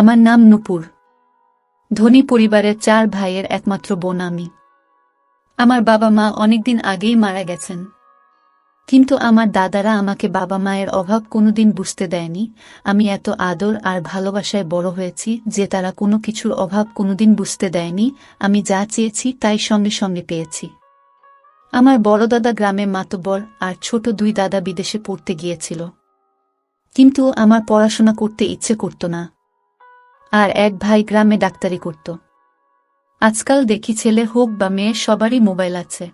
আমার নাম নুপুর। ধনী পরিবারের চার ভাইয়ের একমাত্র বোন আমি। আমার বাবা মা অনেকদিন আগেই মারা গেছেন। কিন্তু আমার দাদারা আমাকে বাবা মায়ের অভাব কোনোদিন বুঝতে দেয়নি। আমি এত আদর আর ভালোবাসায় বড় হয়েছি যে তারা কোনো কিছুর অভাব কোনোদিন বুঝতে দেয়নি। আমি যা চেয়েছি তাই সঙ্গে সঙ্গে পেয়েছি। আমার বড় দাদা গ্রামে মাতবর আর ছোট দুই দাদা বিদেশে পড়তে গিয়েছিল। কিন্তু আমার পড়াশোনা করতে ইচ্ছে করত না। আর এক ভাই গ্রামে ডাক্তারি করত। আজকাল দেখি ছেলে হোক বা মেয়ে, সবারই মোবাইল আছে।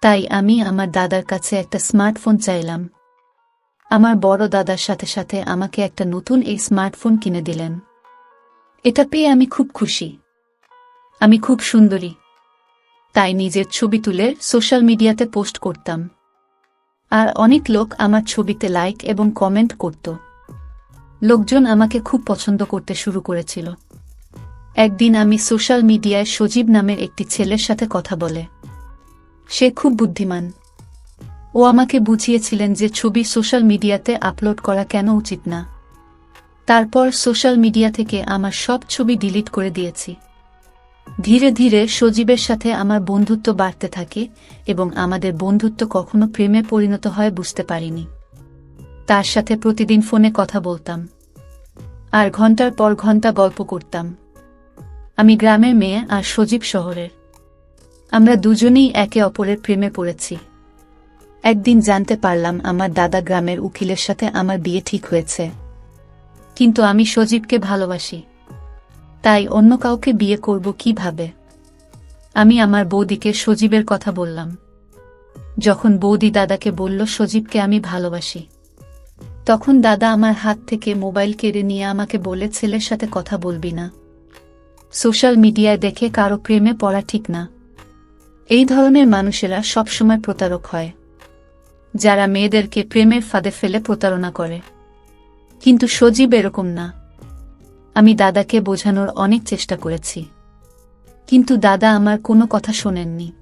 তাই আমি আমার দাদার কাছে একটা স্মার্টফোন চাইলাম। আমার বড় দাদার সাথে সাথে আমাকে একটা নতুন এই স্মার্টফোন কিনে দিলেন। এটা পেয়ে আমি খুব খুশি। আমি খুব সুন্দরী। তাই নিজের ছবি তুলে সোশ্যাল মিডিয়াতে পোস্ট করতাম। আর অনেক লোক আমার ছবিতে লাইক এবং কমেন্ট করত। লোকজন আমাকে খুব পছন্দ করতে শুরু করেছিল। একদিন আমি সোশ্যাল মিডিয়ায় সজীব নামের একটি ছেলের সাথে কথা বলে। সে খুব বুদ্ধিমান। ও আমাকে বুঝিয়েছিলেন যে ছবি সোশ্যাল মিডিয়াতে আপলোড করা কেন উচিত না। তারপর সোশ্যাল মিডিয়া থেকে আমার সব ছবি ডিলিট করে দিয়েছি। ধীরে ধীরে সজীবের সাথে আমার বন্ধুত্ব বাড়তে থাকে এবং আমাদের বন্ধুত্ব কখনো প্রেমে পরিণত হয় বুঝতে পারিনি। তার সাথে প্রতিদিন ফোনে কথা বলতাম। আর ঘণ্টার পর ঘণ্টা গল্প করতাম। আমি গ্রামের মেয়ে আর সজীব শহরের। আমরা দুজনেই একে অপরের প্রেমে পড়েছি। একদিন জানতে পারলাম আমার দাদা গ্রামের উকিলের সাথে আমার বিয়ে ঠিক হয়েছে। কিন্তু আমি সজীবকে ভালোবাসি। তাই অন্য কাউকে বিয়ে করব কীভাবে? আমি আমার বৌদিকে সজীবের কথা বললাম। যখন বৌদি দাদাকে বলল, সজীবকে আমি ভালোবাসি। তখন দাদা আমার হাত থেকে মোবাইল কেড়ে নিয়ে আমাকে বলে, ছেলের সাথে কথা বলবি না। সোশ্যাল মিডিয়ায় দেখে কারও প্রেমে পড়া ঠিক না। এই ধরনের মানুষেরা সবসময় প্রতারক হয়, যারা মেয়েদেরকে প্রেমের ফাঁদে ফেলে প্রতারণা করে। কিন্তু সজীব এরকম না। আমি দাদাকে বোঝানোর অনেক চেষ্টা করেছি। কিন্তু দাদা আমার কোনো কথা শোনেননি।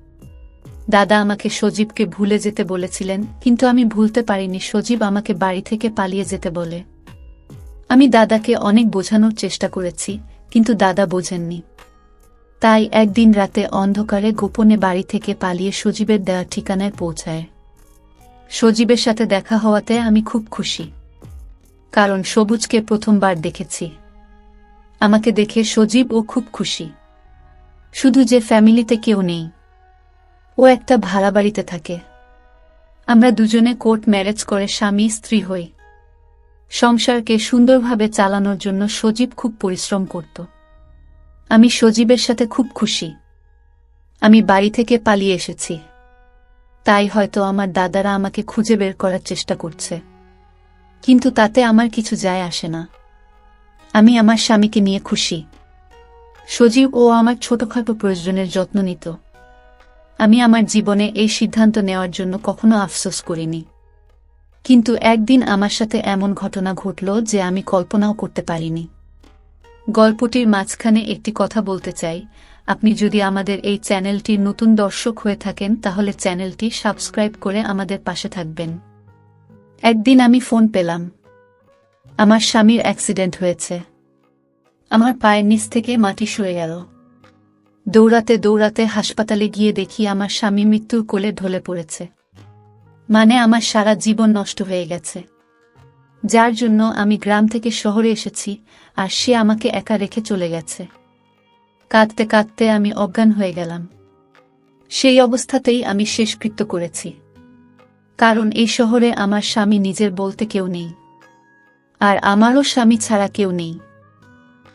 দাদা আমাকে সজীবকে ভুলে যেতে বলেছিলেন, কিন্তু আমি ভুলতে পারিনি, সজীব আমাকে বাড়ি থেকে পালিয়ে যেতে বলে। আমি দাদাকে অনেক বোঝানোর চেষ্টা করেছি, কিন্তু দাদা বোঝেননি। তাই একদিন রাতে অন্ধকারে গোপনে বাড়ি থেকে পালিয়ে সজীবের দেওয়া ঠিকানায় পৌঁছায়। সজীবের সাথে দেখা হওয়াতে আমি খুব খুশি। কারণ সবুজকে প্রথমবার দেখেছি। আমাকে দেখে সজীব ও খুব খুশি। শুধু যে ফ্যামিলিতে কেউ নেই। ও একটা ভাড়া বাড়িতে থাকে। আমরা দুজনে কোর্ট ম্যারেজ করে স্বামী, স্ত্রী হই। সংসারকে সুন্দরভাবে চালানোর জন্য সজীব খুব পরিশ্রম করত। আমি সজীবের সাথে খুব খুশি। আমি বাড়ি থেকে পালিয়ে এসেছি। তাই হয়তো আমার দাদারা আমাকে খুঁজে বের করার চেষ্টা করছে। কিন্তু তাতে আমার কিছু যায় আসে না। আমি আমার স্বামীকে নিয়ে খুশি। সজীব ও আমার ছোটখাটো প্রয়োজনের যত্ন নিত। আমি আমার জীবনে এই সিদ্ধান্ত নেওয়ার জন্য কখনো আফসোস করিনি। কিন্তু একদিন আমার সাথে এমন ঘটনা ঘটল যে আমি কল্পনাও করতে পারিনি। গল্পটির মাঝখানে একটি কথা বলতে চাই। আপনি যদি আমাদের এই চ্যানেলটির নতুন দর্শক হয়ে থাকেন, তাহলে চ্যানেলটি সাবস্ক্রাইব করে আমাদের পাশে থাকবেন। একদিন আমি ফোন পেলাম। আমার স্বামীর অ্যাক্সিডেন্ট হয়েছে। আমার পায়ের নিচ থেকে মাটি সরে গেল। দৌড়াতে দৌড়াতে হাসপাতালে গিয়ে দেখি আমার স্বামী মৃত্যুর কোলে ঢলে পড়েছে। মানে আমার সারা জীবন নষ্ট হয়ে গেছে। যার জন্য আমি গ্রাম থেকে শহরে এসেছি আর সে আমাকে একা রেখে চলে গেছে। কাঁদতে কাঁদতে আমি অজ্ঞান হয়ে গেলাম। সেই অবস্থাতেই আমি শেষকৃত্য করেছি। কারণ এই শহরে আমার স্বামী নিজের বলতে কেউ নেই। আর আমারও স্বামী ছাড়া কেউ নেই।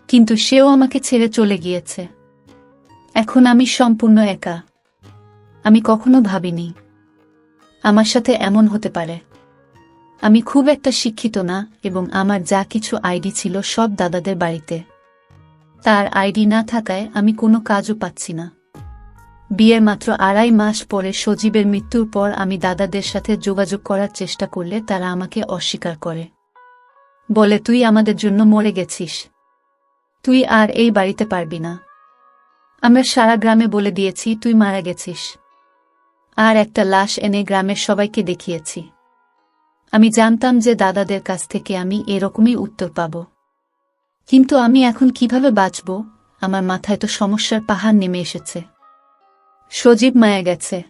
কিন্তু সেও আমাকে ছেড়ে চলে গিয়েছে। এখন আমি সম্পূর্ণ একা। আমি কখনো ভাবিনি। আমার সাথে এমন হতে পারে। আমি খুব একটা শিক্ষিত না এবং আমার যা কিছু আইডি ছিল সব দাদাদের বাড়িতে। তার আইডি না থাকায় আমি কোনো কাজও পাচ্ছি না। বিয়ের মাত্র আড়াই মাস পরে সজীবের মৃত্যুর পর আমি দাদাদের সাথে যোগাযোগ করার চেষ্টা করলে তারা আমাকে অস্বীকার করে। বলে, তুই আমাদের জন্য মরে গেছিস। তুই আর এই বাড়িতে পারবি না। আমরা সারা গ্রামে বলে দিয়েছি, তুই মারা গেছিস। আর একটা লাশ এনে গ্রামের সবাইকে দেখিয়েছি। আমি জানতাম যে দাদাদের কাছ থেকে আমি এরকমই উত্তর পাব। কিন্তু আমি এখন কীভাবে বাঁচব? আমার মাথায় তো সমস্যার পাহাড় নেমে এসেছে। সজীব মায়া গেছে।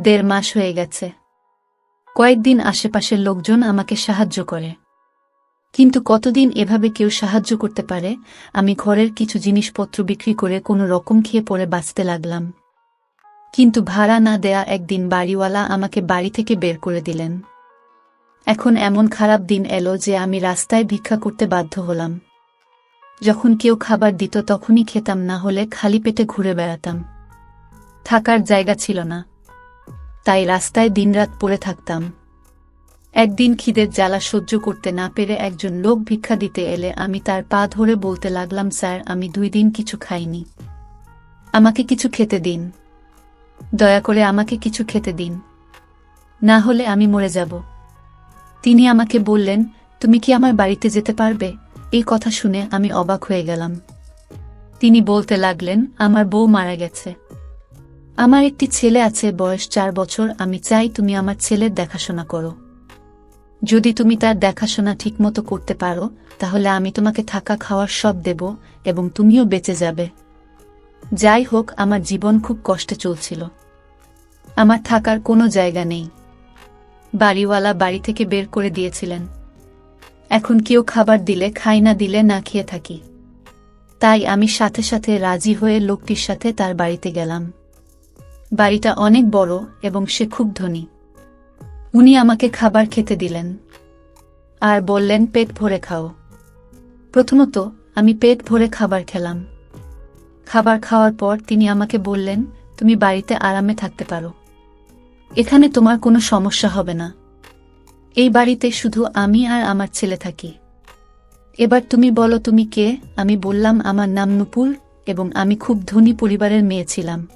দেড় মাস হয়ে গেছে। কয়েকদিন আশেপাশের লোকজন আমাকে সাহায্য করে। কিন্তু কতদিন এভাবে কেউ সাহায্য করতে পারে? আমি ঘরের কিছু জিনিসপত্র বিক্রি করে কোনো রকম খেয়ে পড়ে বাঁচতে লাগলাম। কিন্তু ভাড়া না দেয়া একদিন বাড়িওয়ালা আমাকে বাড়ি থেকে বের করে দিলেন। এখন এমন খারাপ দিন এলো যে আমি রাস্তায় ভিক্ষা করতে বাধ্য হলাম। যখন কেউ খাবার দিত তখনই খেতাম, না হলে খালি পেটে ঘুরে বেড়াতাম। থাকার জায়গা ছিল না। তাই রাস্তায় দিনরাত পড়ে থাকতাম। একদিন খিদের জ্বালা সহ্য করতে না পেরে একজন লোক ভিক্ষা দিতে এলে আমি তার পা ধরে বলতে লাগলাম, স্যার, আমি দুই দিন কিছু খাইনি। আমাকে কিছু খেতে দিন। দয়া করে আমাকে কিছু খেতে দিন। না হলে আমি মরে যাব। তিনি আমাকে বললেন, তুমি কি আমার বাড়িতে যেতে পারবে? এই কথা শুনে আমি অবাক হয়ে গেলাম। তিনি বলতে লাগলেন, আমার বউ মারা গেছে। আমার একটি ছেলে আছে, বয়স চার বছর। আমি চাই তুমি আমার ছেলের দেখাশোনা করো। যদি তুমি তার দেখাশোনা ঠিকমতো করতে পারো, তাহলে আমি তোমাকে থাকা খাওয়ার সব দেব এবং তুমিও বেঁচে যাবে। যাই হোক, আমার জীবন খুব কষ্টে চলছিল। আমার থাকার কোনো জায়গা নেই। বাড়িওয়ালা বাড়ি থেকে বের করে দিয়েছিলেন। এখন কেউ খাবার দিলে, খাই না দিলে না খেয়ে থাকি। তাই আমি সাথে সাথে রাজি হয়ে লোকটির সাথে তার বাড়িতে গেলাম। বাড়িটা অনেক বড় এবং সে খুব ধনী। উনি আমাকে খাবার খেতে দিলেন। আর বললেন, পেট ভরে খাও। প্রথমত, আমি পেট ভরে খাবার খেলাম। খাবার খাওয়ার পর তিনি আমাকে বললেন, তুমি বাড়িতে আরামে থাকতে পারো। এখানে তোমার কোনো সমস্যা হবে না। এই বাড়িতে শুধু আমি আর আমার ছেলে থাকি। এবার তুমি বলো, তুমি কে? আমি বললাম, আমার নাম নুপুর এবং আমি খুব ধনী পরিবারের মেয়ে ছিলাম।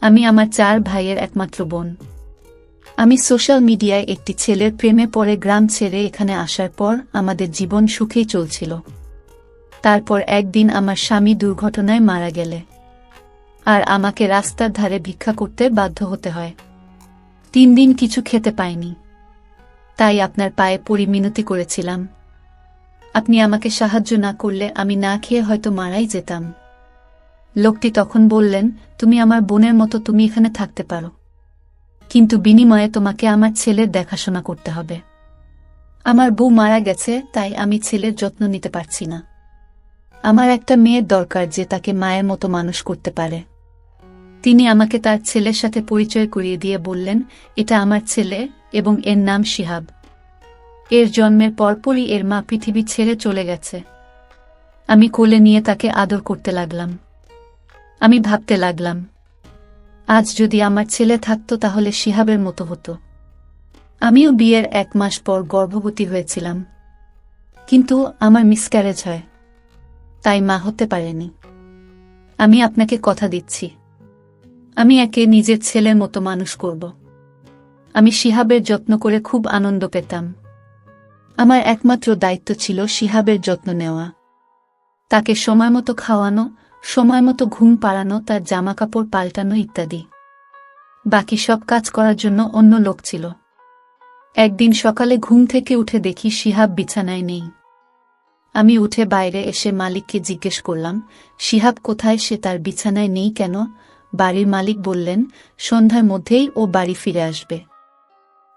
আমি আমার চার ভাইয়ের একমাত্র বোন। আমি সোশ্যাল মিডিয়ায় একটি ছেলের প্রেমে পড়ে গ্রাম ছেড়ে এখানে আসার পর আমাদের জীবন সুখেই চলছিল। তারপর একদিন আমার স্বামী দুর্ঘটনায় মারা গেলে। আর আমাকে রাস্তার ধারে ভিক্ষা করতে বাধ্য হতে হয়। তিন দিন কিছু খেতে পাইনি। তাই আপনার পায়ে পড়ি মিনতি করেছিলাম। আপনি আমাকে সাহায্য না করলে আমি না খেয়ে হয়তো মারাই যেতাম। লোকটি তখন বললেন, তুমি আমার বোনের মতো তুমি এখানে থাকতে পারো। কিন্তু বিনিময়ে তোমাকে আমার ছেলের দেখাশোনা করতে হবে। আমার বউ মারা গেছে, তাই আমি ছেলের যত্ন নিতে পারছি না। আমার একটা মেয়ের দরকার যে তাকে মায়ের মতো মানুষ করতে পারে। তিনি আমাকে তার ছেলের সাথে পরিচয় করিয়ে দিয়ে বললেন, এটা আমার ছেলে এবং এর নাম শিহাব। এর জন্মের পরপরই এর মা পৃথিবী ছেড়ে চলে গেছে। আমি কোলে নিয়ে তাকে আদর করতে লাগলাম। আমি ভাবতে লাগলাম আজ যদি আমার ছেলে থাকতো তাহলে শিহাবের মতো হতো। আমিও বিয়ের এক মাস পর গর্ভবতী হয়েছিলাম। কিন্তু আমার মিসক্যারেজ হয়। তাই মা হতে পারেনি। আমি আপনাকে কথা দিচ্ছি। আমি একে নিজের ছেলের মতো মানুষ করব। আমি শিহাবের যত্ন করে খুব আনন্দ পেতাম। আমার একমাত্র দায়িত্ব ছিল শিহাবের যত্ন নেওয়া। তাকে সময় মতো খাওয়ানো সময় মতো ঘুম পাড়ানো, তার জামাকাপড় পাল্টানো ইত্যাদি। বাকি সব কাজ করার জন্য অন্য লোক ছিল। একদিন সকালে ঘুম থেকে উঠে দেখি শিহাব বিছানায় নেই। আমি উঠে বাইরে এসে মালিককে জিজ্ঞেস করলাম, শিহাব কোথায়? সে তার বিছানায় নেই কেন? বাড়ির মালিক বললেন, সন্ধ্যার মধ্যেই ও বাড়ি ফিরে আসবে।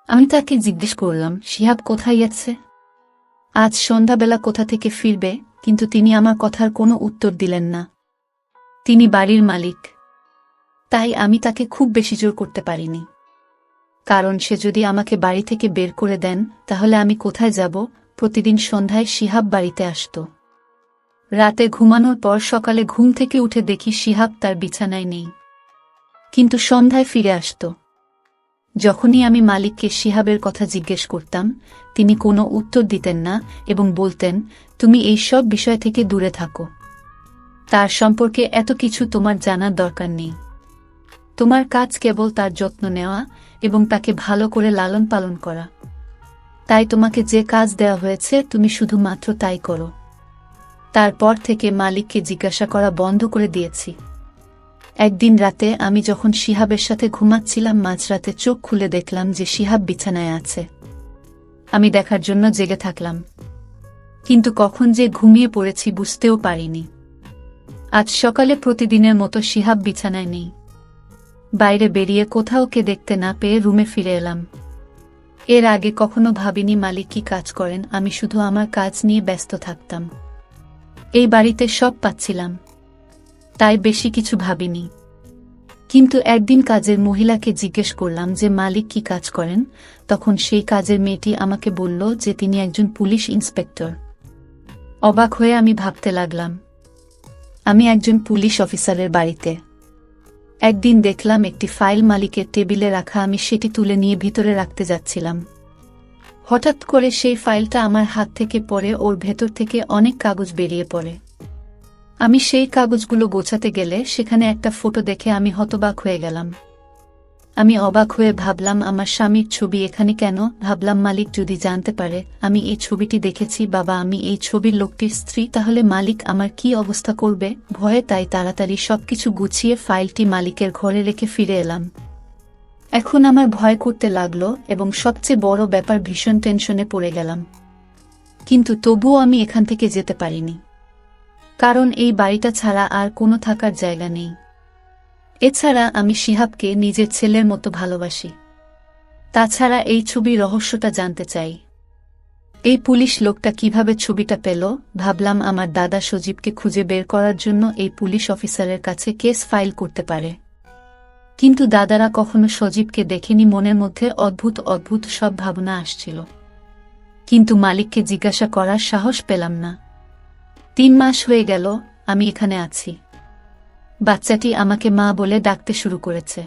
আমি তাকে জিজ্ঞেস করলাম, শিহাব কোথায় আছে আজ সন্ধ্যাবেলা কোথা থেকে ফিরবে? কিন্তু তিনি আমার কথার কোনো উত্তর দিলেন না। তিনি বাড়ির মালিক। তাই আমি তাকে খুব বেশি জোর করতে পারিনি। কারণ সে যদি আমাকে বাড়ি থেকে বের করে দেন, তাহলে আমি কোথায় যাব? প্রতিদিন সন্ধ্যায় শিহাব বাড়িতে আসত। রাতে ঘুমানোর পর সকালে ঘুম থেকে উঠে দেখি শিহাব তার বিছানায় নেই। কিন্তু সন্ধ্যায় ফিরে আসত। যখনই আমি মালিককে শিহাবের কথা জিজ্ঞেস করতাম, তিনি কোনো উত্তর দিতেন না এবং বলতেন, তুমি এই সব বিষয় থেকে দূরে থাকো। তার সম্পর্কে এত কিছু তোমার জানার দরকার নেই। তোমার কাজ কেবল তার যত্ন নেওয়া এবং তাকে ভালো করে লালন পালন করা। তাই তোমাকে যে কাজ দেওয়া হয়েছে তুমি শুধুমাত্র তাই করো। তারপর থেকে মালিককে জিজ্ঞাসা করা বন্ধ করে দিয়েছি। একদিন রাতে আমি যখন শিহাবের সাথে ঘুমাচ্ছিলাম, মাঝরাতে চোখ খুলে দেখলাম যে শিহাব বিছানায় আছে। আমি দেখার জন্য জেগে থাকলাম। কিন্তু কখন যে ঘুমিয়ে পড়েছি বুঝতেও পারিনি। আজ সকালে প্রতিদিনের মতো শিহাব বিছানায় নেই। বাইরে বেরিয়ে কোথাও কে দেখতে না পেয়ে রুমে ফিরে এলাম। এর আগে কখনো ভাবিনি মালিক কি কাজ করেন, আমি শুধু আমার কাজ নিয়ে ব্যস্ত থাকতাম। এই বাড়িতে সব পাচ্ছিলাম। তাই বেশি কিছু ভাবিনি। কিন্তু একদিন কাজের মহিলাকে জিজ্ঞেস করলাম যে, মালিক কি কাজ করেন? তখন সেই কাজের মেয়েটি আমাকে বলল যে, তিনি একজন পুলিশ ইন্সপেক্টর। অবাক হয়ে আমি ভাবতে লাগলাম আমি একজন পুলিশ অফিসারের বাড়িতে। একদিন দেখলাম একটি ফাইল মালিকের টেবিলে রাখা আমি সেটি তুলে নিয়ে ভিতরে রাখতে যাচ্ছিলাম। হঠাৎ করে সেই ফাইলটা আমার হাত থেকে পড়ে, ওর ভেতর থেকে অনেক কাগজ বেরিয়ে পড়ে। আমি সেই কাগজগুলো গোছাতে গেলে সেখানে একটা ফটো দেখে আমি হতবাক হয়ে গেলাম। আমি অবাক হয়ে ভাবলাম, আমার স্বামীর ছবি এখানে কেন? ভাবলাম, মালিক যদি জানতে পারে, আমি এই ছবিটি দেখেছি, বাবা, আমি এই ছবির লোকটির স্ত্রী, তাহলে মালিক আমার কি অবস্থা করবে? ভয়ে তাই তাড়াতাড়ি সবকিছু গুছিয়ে ফাইলটি মালিকের ঘরে রেখে ফিরে এলাম। এখন আমার ভয় করতে লাগল এবং সবচেয়ে বড় ব্যাপার ভীষণ টেনশনে পড়ে গেলাম। কিন্তু তবুও আমি এখান থেকে যেতে পারিনি। কারণ এই বাড়িটা ছাড়া আর কোনো থাকার জায়গা নেই। এছাড়া আমি শিহাবকে নিজের ছেলের মতো ভালোবাসি। তাছাড়া এই ছবির রহস্যটা জানতে চাই। এই পুলিশ লোকটা কীভাবে ছবিটা পেল? ভাবলাম আমার দাদা সজীবকে খুঁজে বের করার জন্য এই পুলিশ অফিসারের কাছে কেস ফাইল করতে পারে। কিন্তু দাদারা কখনো সজীবকে দেখেনি, মনের মধ্যে অদ্ভুত অদ্ভুত সব ভাবনা আসছিল। কিন্তু মালিককে জিজ্ঞাসা করার সাহস পেলাম না। তিন মাস হয়ে গেল, আমি এখানে আছি। বাচ্চাটি আমাকে মা বলে ডাকতে শুরু করেছে।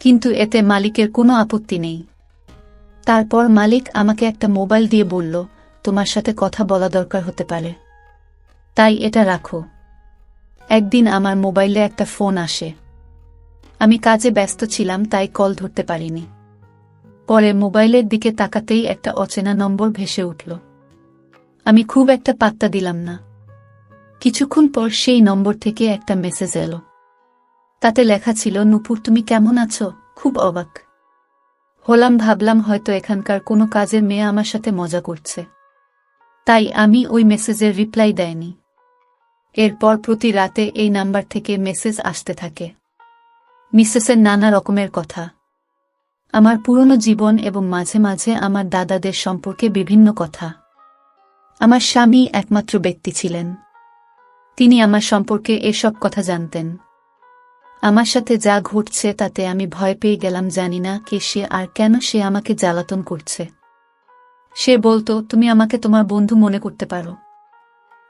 কিন্তু এতে মালিকের কোনো আপত্তি নেই। তারপর মালিক আমাকে একটা মোবাইল দিয়ে বলল, তোমার সাথে কথা বলা দরকার হতে পারে। তাই এটা রাখো। একদিন আমার মোবাইলে একটা ফোন আসে। আমি কাজে ব্যস্ত ছিলাম, তাই কল ধরতে পারিনি। পরে মোবাইলের দিকে তাকাতেই একটা অচেনা নম্বর ভেসে উঠল। আমি খুব একটা পাত্তা দিলাম না। কিছুক্ষণ পর সেই নম্বর থেকে একটা মেসেজ এলো। তাতে লেখা ছিল, নুপুর, তুমি কেমন আছো? খুব অবাক। হলাম, ভাবলাম হয়তো এখানকার কোনো কাজের মেয়ে আমার সাথে মজা করছে। তাই আমি ওই মেসেজের রিপ্লাই দেয়নি। এরপর প্রতি রাতে এই নাম্বার থেকে মেসেজ আসতে থাকে। মিসেসের নানা রকমের কথা। আমার পুরনো জীবন এবং মাঝে মাঝে আমার দাদাদের সম্পর্কে বিভিন্ন কথা। আমার স্বামী একমাত্র ব্যক্তি ছিলেন। তিনি আমার সম্পর্কে এসব কথা জানতেন। আমার সাথে যা ঘটছে তাতে আমি ভয় পেয়ে গেলাম জানি না কে সে আর কেন সে আমাকে জ্বালাতন করছে। সে বলতো, তুমি আমাকে তোমার বন্ধু মনে করতে পারো।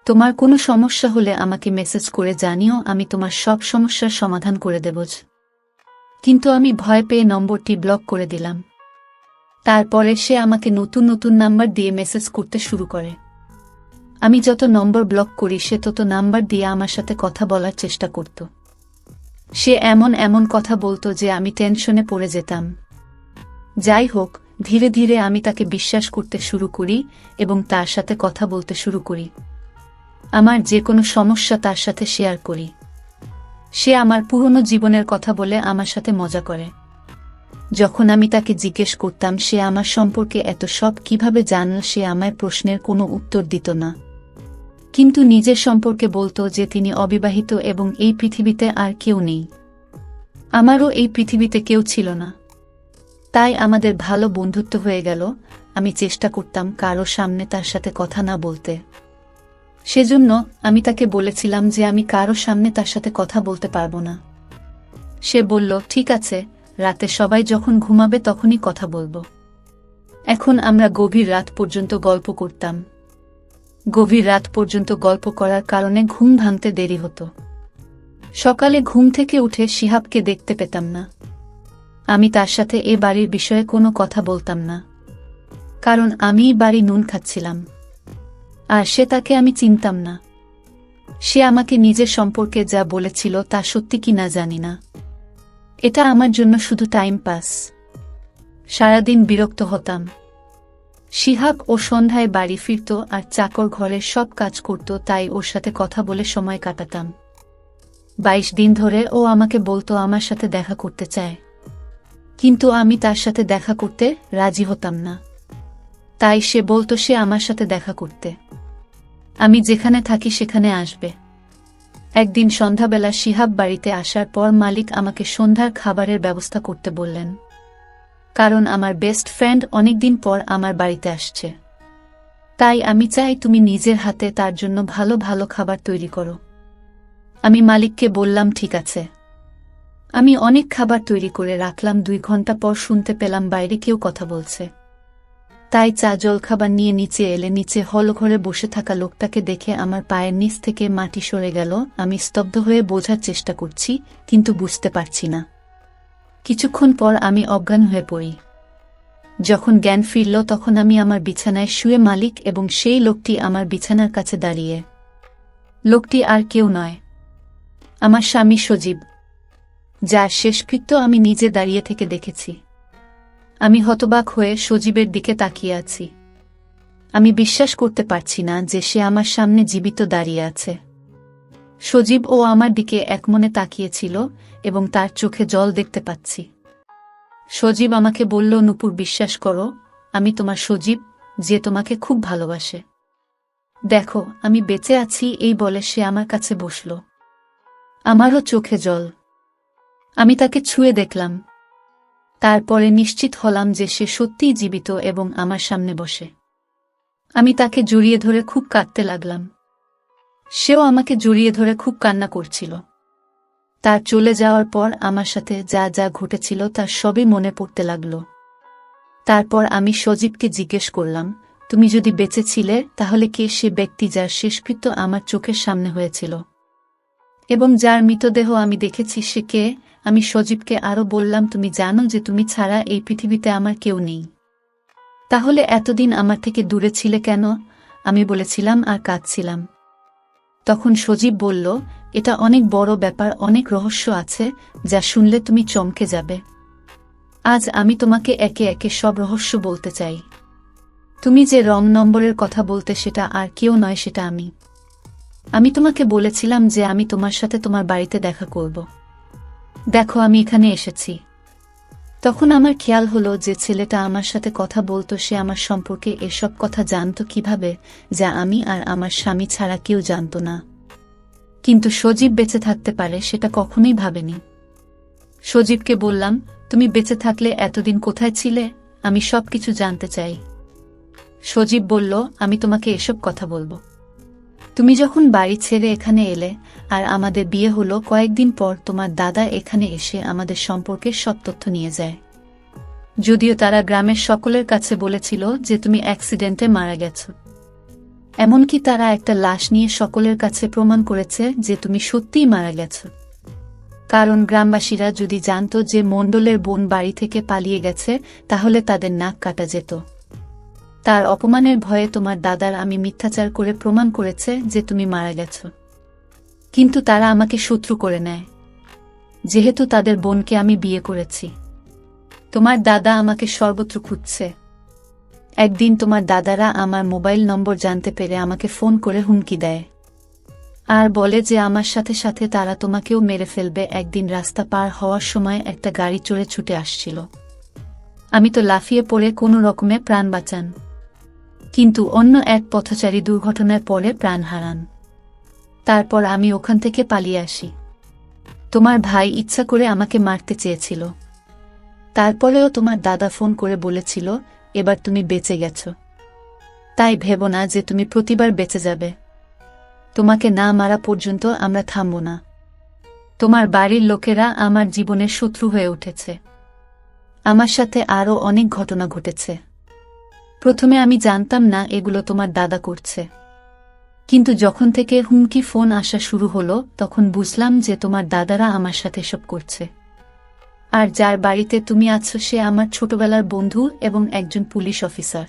তোমার কোনো সমস্যা হলে আমাকে মেসেজ করে জানিও, আমি তোমার সব সমস্যার সমাধান করে দেবজ কিন্তু আমি ভয় পেয়ে নম্বরটি ব্লক করে দিলাম। তারপরে সে আমাকে নতুন নতুন নাম্বার দিয়ে মেসেজ করতে শুরু করে। আমি যত নম্বর ব্লক করি, সে তত নাম্বার দিয়ে আমার সাথে কথা বলার চেষ্টা করত। সে এমন এমন কথা বলতো যে আমি টেনশনে পড়ে যেতাম। যাই হোক, ধীরে ধীরে আমি তাকে বিশ্বাস করতে শুরু করি এবং তার সাথে কথা বলতে শুরু করি। আমার যে কোনো সমস্যা তার সাথে শেয়ার করি। সে আমার পুরনো জীবনের কথা বলে আমার সাথে মজা করে। যখন আমি তাকে জিজ্ঞেস করতাম সে আমার সম্পর্কে এত সব কীভাবে জানল সে আমার প্রশ্নের কোনো উত্তর দিত না। কিন্তু নিজের সম্পর্কে বলতো যে তিনি অবিবাহিত এবং এই পৃথিবীতে আর কেউ নেই। আমারও এই পৃথিবীতে কেউ ছিল না। তাই আমাদের ভালো বন্ধুত্ব হয়ে গেল, আমি চেষ্টা করতাম কারও সামনে তার সাথে কথা না বলতে। সেজন্য আমি তাকে বলেছিলাম যে আমি কারও সামনে তার সাথে কথা বলতে পারব না। সে বলল, ঠিক আছে রাতে সবাই যখন ঘুমাবে তখনই কথা বলব। এখন আমরা গভীর রাত পর্যন্ত গল্প করতাম। গভীর রাত পর্যন্ত গল্প করার কারণে ঘুম ভাঙতে দেরি হতো। সকালে ঘুম থেকে উঠে শিহাবকে দেখতে পেতাম না। আমি তার সাথে এ বাড়ির বিষয়ে কোনো কথা বলতাম না। কারণ আমিই বাড়ি নুন খাচ্ছিলাম। আর সে তাকে আমি চিনতাম না। সে আমাকে নিজের সম্পর্কে যা বলেছিল তা সত্যি কি না জানি না। এটা আমার জন্য শুধু টাইম পাস সারাদিন বিরক্ত হতাম। শিহাব ও সন্ধ্যায় বাড়ি ফিরত আর চাকর ঘরের সব কাজ করত, তাই ওর সাথে কথা বলে সময় কাটাতাম। বাইশ দিন ধরে ও আমাকে বলতো আমার সাথে দেখা করতে চায়। কিন্তু আমি তার সাথে দেখা করতে রাজি হতাম না। তাই সে বলতো সে আমার সাথে দেখা করতে। আমি যেখানে থাকি সেখানে আসবে। একদিন সন্ধ্যাবেলা শিহাব বাড়িতে আসার পর মালিক আমাকে সন্ধ্যার খাবারের ব্যবস্থা করতে বললেন। কারণ আমার বেস্ট ফ্রেন্ড অনেকদিন পর আমার বাড়িতে আসছে। তাই আমি চাই তুমি নিজের হাতে তার জন্য ভালো ভালো খাবার তৈরি করো। আমি মালিককে বললাম, ঠিক আছে। আমি অনেক খাবার তৈরি করে রাখলাম, দুই ঘণ্টা পর শুনতে পেলাম বাইরে কেউ কথা বলছে। তাই চা জলখাবার নিয়ে নিচে এলে নিচে হল ঘরে বসে থাকা লোকটাকে দেখে আমার পায়ের নিচ থেকে মাটি সরে গেল। আমি স্তব্ধ হয়ে বোঝার চেষ্টা করছি, কিন্তু বুঝতে পারছি না। কিছুক্ষণ পর আমি অজ্ঞান হয়ে পড়ি। যখন জ্ঞান ফিরল তখন আমি আমার বিছানায় শুয়ে মালিক এবং সেই লোকটি আমার বিছানার কাছে দাঁড়িয়ে। লোকটি আর কেউ নয়। আমার স্বামী সজীব, যার শেষকৃত্য আমি নিজে দাঁড়িয়ে থেকে দেখেছি। আমি হতবাক হয়ে সজীবের দিকে তাকিয়ে আছি। আমি বিশ্বাস করতে পারছি না যে সে আমার সামনে জীবিত দাঁড়িয়ে আছে। সজীব ও আমার দিকে একমনে তাকিয়েছিল এবং তার চোখে জল দেখতে পাচ্ছি। সজীব আমাকে বলল, নুপুর, বিশ্বাস করো, আমি তোমার সজীব, যে তোমাকে খুব ভালোবাসে। দেখো, আমি বেঁচে আছি, এই বলে সে আমার কাছে বসল। আমারও চোখে জল। আমি তাকে ছুঁয়ে দেখলাম। তারপরে নিশ্চিত হলাম যে সে সত্যিই জীবিত এবং আমার সামনে বসে। আমি তাকে জড়িয়ে ধরে খুব কাঁদতে লাগলাম। সেও আমাকে জড়িয়ে ধরে খুব কান্না করছিল। তার চলে যাওয়ার পর আমার সাথে যা যা ঘটেছিল তার সবই মনে পড়তে লাগল। তারপর আমি সজীবকে জিজ্ঞেস করলাম, তুমি যদি বেঁচে ছিলে, তাহলে কে সে ব্যক্তি যার শেষকৃত্য আমার চোখের সামনে হয়েছিল? এবং যার মৃতদেহ আমি দেখেছি, সে কে? আমি সজীবকে আরও বললাম, তুমি জানো যে তুমি ছাড়া এই পৃথিবীতে আমার কেউ নেই। তাহলে এতদিন আমার থেকে দূরে ছিলে কেন? আমি বলেছিলাম, আর কাঁদছিলাম। তখন সজীব বলল, এটা অনেক বড় ব্যাপার, অনেক রহস্য আছে, যা শুনলে তুমি চমকে যাবে। আজ আমি তোমাকে একে একে সব রহস্য বলতে চাই। তুমি যে রং নম্বরের কথা বলতে, সেটা আর কেউ নয়, সেটা আমি। আমি তোমাকে বলেছিলাম যে আমি তোমার সাথে তোমার বাড়িতে দেখা করব। দেখো, আমি এখানে এসেছি। তখন আমার খেয়াল হলো যে ছেলেটা আমার সাথে কথা বলতো, সে আমার সম্পর্কে এসব কথা জানতো কীভাবে, যা আমি আর আমার স্বামী ছাড়া কেউ জানত না। কিন্তু সজীব বেঁচে থাকতে পারে, সেটা কখনোই ভাবেনি। সজীবকে বললাম, তুমি বেঁচে থাকলে এতদিন কোথায় ছিলে? আমি সব কিছু জানতে চাই। সজীব বলল, আমি তোমাকে এসব কথা বলব। তুমি যখন বাড়ি ছেড়ে এখানে এলে, আর আমাদের বিয়ে হলো কয়েকদিন পর তোমার দাদা এখানে এসে আমাদের সম্পর্কে সব তথ্য নিয়ে যায়। যদিও তারা গ্রামের সকলের কাছে বলেছিল যে তুমি অ্যাক্সিডেন্টে মারা গেছ। এমনকি তারা একটা লাশ নিয়ে সকলের কাছে প্রমাণ করেছে যে তুমি সত্যিই মারা গেছ। কারণ গ্রামবাসীরা যদি জানত যে মণ্ডলের বোন বাড়ি থেকে পালিয়ে গেছে, তাহলে তাদের নাক কাটা যেত। তার অপমানের ভয়ে তোমার দাদার আমি মিথ্যাচার করে প্রমাণ করেছে যে তুমি মারা গেছ। কিন্তু তারা আমাকে শত্রু করে নেয়। যেহেতু তাদের বোনকে আমি বিয়ে করেছি। তোমার দাদা আমাকে সর্বত্র খুঁজছে। একদিন তোমার দাদারা আমার মোবাইল নম্বর জানতে পেরে আমাকে ফোন করে হুমকি দেয়। আর বলে যে আমার সাথে সাথে তারা তোমাকেও মেরে ফেলবে একদিন রাস্তা পার হওয়ার সময় একটা গাড়ি চড়ে ছুটে আসছিল। আমি তো লাফিয়ে পড়ে কোনো রকমে প্রাণ বাঁচান। কিন্তু অন্য এক পথচারী দুর্ঘটনার পরে প্রাণ হারান। তারপর আমি ওখান থেকে পালিয়ে আসি। তোমার ভাই ইচ্ছা করে আমাকে মারতে চেয়েছিল। তারপরেও তোমার দাদা ফোন করে বলেছিল, এবার তুমি বেঁচে গেছ। তাই ভেব না যে তুমি প্রতিবার বেঁচে যাবে। তোমাকে না মারা পর্যন্ত আমরা থামব না। তোমার বাড়ির লোকেরা আমার জীবনের শত্রু হয়ে উঠেছে। আমার সাথে আরও অনেক ঘটনা ঘটেছে। প্রথমে আমি জানতাম না এগুলো তোমার দাদা করছে। কিন্তু যখন থেকে হুমকি ফোন আসা শুরু হলো, তখন বুঝলাম যে তোমার দাদারা আমার সাথে সব করছে। আর যার বাড়িতে তুমি আছো সে আমার ছোটবেলার বন্ধু এবং একজন পুলিশ অফিসার।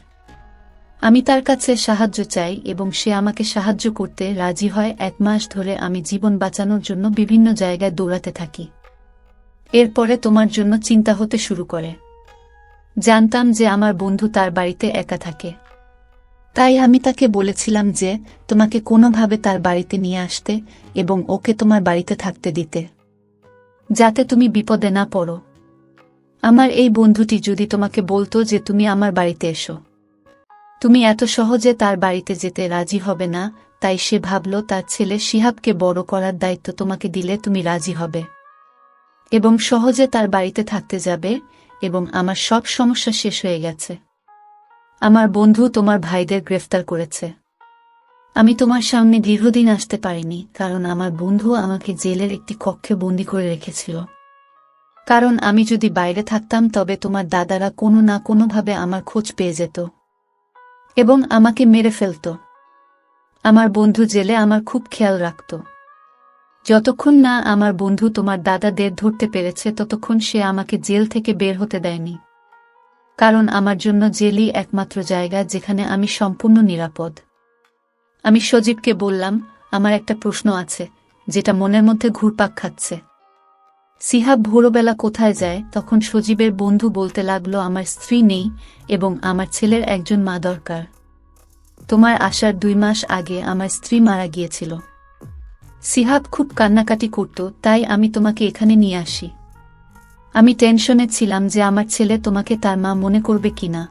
আমি তার কাছে সাহায্য চাই এবং সে আমাকে সাহায্য করতে রাজি হয় এক মাস ধরে আমি জীবন বাঁচানোর জন্য বিভিন্ন জায়গায় দৌড়াতে থাকি। এরপরে তোমার জন্য চিন্তা হতে শুরু করে। জানতাম যে আমার বন্ধু তার বাড়িতে একা থাকে। তাই আমি তাকে বলেছিলাম যে, তোমাকে কোনোভাবে তার বাড়িতে নিয়ে আসতে এবং ওকে তোমার বাড়িতে থাকতে দিতে। যাতে তুমি বিপদে না পড়ো। আমার এই বন্ধুটি যদি তোমাকে বলতো যে, তুমি আমার বাড়িতে এসো। তুমি এত সহজে তার বাড়িতে যেতে রাজি হবে না, তাই সে ভাবল তার ছেলে শিহাবকে বড় করার দায়িত্ব তোমাকে দিলে তুমি রাজি হবে। এবং সহজে তার বাড়িতে থাকতে যাবে এবং আমার সব সমস্যা শেষ হয়ে গেছে। আমার বন্ধু তোমার ভাইদের গ্রেফতার করেছে। আমি তোমার সামনে দীর্ঘদিন আসতে পারিনি, কারণ আমার বন্ধু আমাকে জেলের একটি কক্ষে বন্দি করে রেখেছিল। কারণ আমি যদি বাইরে থাকতাম, তবে তোমার দাদারা কোনো না কোনোভাবে আমার খোঁজ পেয়ে যেত এবং আমাকে মেরে ফেলত। আমার বন্ধু জেলে আমার খুব খেয়াল রাখত। যতক্ষণ না আমার বন্ধু তোমার দাদাদের ধরতে পেরেছে, ততক্ষণ সে আমাকে জেল থেকে বের হতে দেয়নি। কারণ আমার জন্য জেলই একমাত্র জায়গা যেখানে আমি সম্পূর্ণ নিরাপদ। আমি সজীবকে বললাম, আমার একটা প্রশ্ন আছে, যেটা মনের মধ্যে ঘুরপাক খাচ্ছে। সিহাব ভোরবেলা কোথায় যায়, তখন সজীবের বন্ধু বলতে লাগল, আমার স্ত্রী নেই এবং আমার ছেলের একজন মা দরকার। তোমার আসার দুই মাস আগে আমার স্ত্রী মারা গিয়েছিল। সিহাব খুব কান্নাকাটি করত, তাই আমি তোমাকে এখানে নিয়ে আসি। আমি টেনশনে ছিলাম যে আমার ছেলে তোমাকে তার মা মনে করবে কি না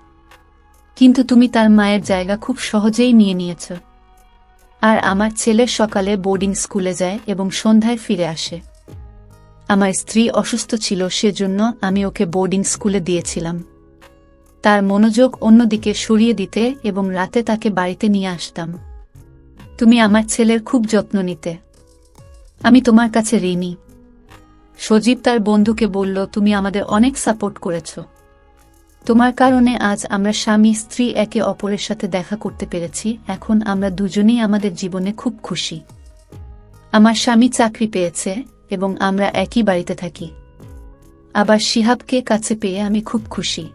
কিন্তু তুমি তার মায়ের জায়গা খুব সহজেই নিয়ে নিয়েছ। আর আমার ছেলে সকালে বোর্ডিং স্কুলে যায় এবং সন্ধ্যায় ফিরে আসে। আমার স্ত্রী অসুস্থ ছিল সেজন্য আমি ওকে বোর্ডিং স্কুলে দিয়েছিলাম। তার মনোযোগ অন্যদিকে সরিয়ে দিতে এবং রাতে তাকে বাড়িতে নিয়ে আসতাম। তুমি আমার ছেলের খুব যত্ন নিতে। আমি তোমার কাছে ঋণী। সজীব তার বন্ধুকে বলল, তুমি আমাদের অনেক সাপোর্ট করেছ। তোমার কারণে আজ আমরা স্বামী, স্ত্রী একে অপরের সাথে দেখা করতে পেরেছি। এখন আমরা দুজনেই আমাদের জীবনে খুব খুশি। আমার স্বামী চাকরি পেয়েছে এবং আমরা একই বাড়িতে থাকি। আবার শিহাবকে কাছে পেয়ে আমি খুব খুশি।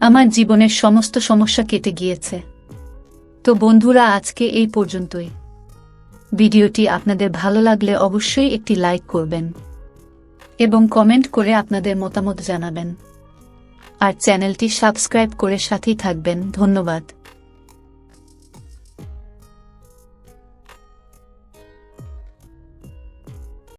আমার জীবনের সমস্ত সমস্যা কেটে গিয়েছে। তো বন্ধুরা, আজকে এই পর্যন্তই। ভিডিওটি আপনাদের ভালো লাগলে অবশ্যই একটি লাইক করবেন এবং কমেন্ট করে আপনাদের মতামত জানাবেন। আর চ্যানেলটি সাবস্ক্রাইব করে সাথেই থাকবেন। ধন্যবাদ।